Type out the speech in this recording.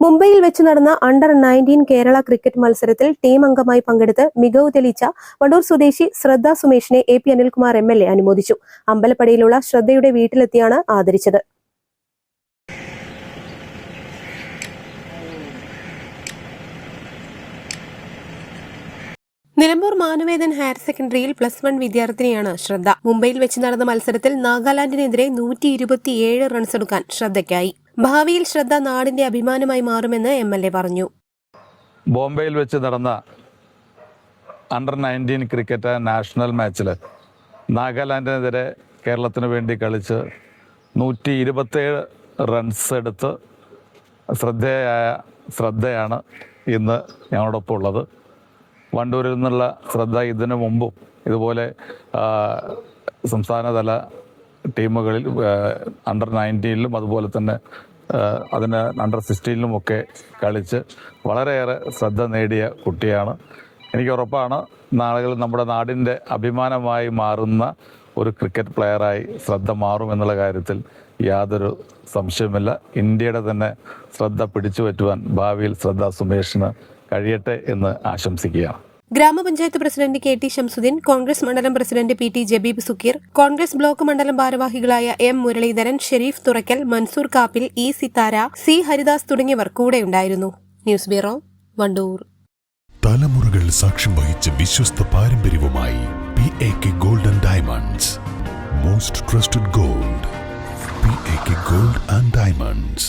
മുംബൈയിൽ വെച്ച് നടന്ന അണ്ടർ നയന്റീൻ കേരള ക്രിക്കറ്റ് മത്സരത്തിൽ ടീം അംഗമായി പങ്കെടുത്ത് മികവ് തെളിയിച്ച വണ്ടൂർ സ്വദേശി Shraddha സുമേഷിനെ A P Anilkumar M L A അനുമോദിച്ചു. അമ്പലപ്പടിയിലുള്ള ശ്രദ്ധയുടെ വീട്ടിലെത്തിയാണ് ആദരിച്ചത്. നിലമ്പൂർ മാനവേദൻ ഹയർ സെക്കൻഡറിയിൽ പ്ലസ് വൺ വിദ്യാർത്ഥിനിയാണ് ശ്രദ്ധ. മുംബൈയിൽ വെച്ച് നടന്ന മത്സരത്തിൽ നാഗാലാൻഡിനെതിരെ നൂറ്റി ഇരുപത്തിയേഴ് റൺസ് എടുക്കാൻ ശ്രദ്ധയ്ക്കായി. ഭാവിയിൽ ശ്രദ്ധ നാടിന്റെ അഭിമാനമായി മാറുമെന്ന് എം എൽ എ പറഞ്ഞു. ബോംബെയിൽ വെച്ച് നടന്ന അണ്ടർ നയന്റീൻ ക്രിക്കറ്റ് നാഷണൽ മാച്ചിൽ നാഗാലാൻഡിനെതിരെ കേരളത്തിന് വേണ്ടി കളിച്ച് നൂറ്റി ഇരുപത്തേഴ് റൺസ് എടുത്ത് ശ്രദ്ധേയായ ശ്രദ്ധയാണ് ഇന്ന് ഞങ്ങളോടൊപ്പം ഉള്ളത്. വണ്ടൂരിൽ നിന്നുള്ള ശ്രദ്ധ ഇതിനു മുമ്പും ഇതുപോലെ സംസ്ഥാനതല ടീമുകളിൽ അണ്ടർ നയന്റീനിലും അതുപോലെ തന്നെ അതിന് അണ്ടർ സിക്സ്റ്റീനിലും ഒക്കെ കളിച്ച് വളരെയേറെ ശ്രദ്ധ നേടിയ കുട്ടിയാണ്. എനിക്ക് ഉറപ്പാണ് നാളുകൾ നമ്മുടെ നാടിന്റെ അഭിമാനമായി മാറുന്ന ഒരു ക്രിക്കറ്റ് പ്ലെയറായി ശ്രദ്ധ മാറും എന്നുള്ള കാര്യത്തിൽ യാതൊരു സംശയവുമില്ല. ഇന്ത്യയുടെ തന്നെ ശ്രദ്ധ പിടിച്ചു പറ്റുവാൻ ഭാവിയിൽ ശ്രദ്ധ സുമേഷിന് കഴിയട്ടെ എന്ന് ആശംസിക്കുകയാണ്. ഗ്രാമപഞ്ചായത്ത് president K T Shamsuddin Congress മണ്ഡലം president P T Jabeeb Sukkir Congress block മണ്ഡലം ഭാരവാഹികളായ M Muraleedharan Sharif Thurakkal Mansoor Kappil E Sithara C Haridas തുടങ്ങിയവർ കൂടെയുണ്ടായിരുന്നു. News bureau Wandoor. തലമുറകൾ സാക്ഷ്യം വഹിച്ച വിശ്വസ്ത പാരമ്പര്യവുമായി P A K golden diamonds most trusted gold P A K gold and diamonds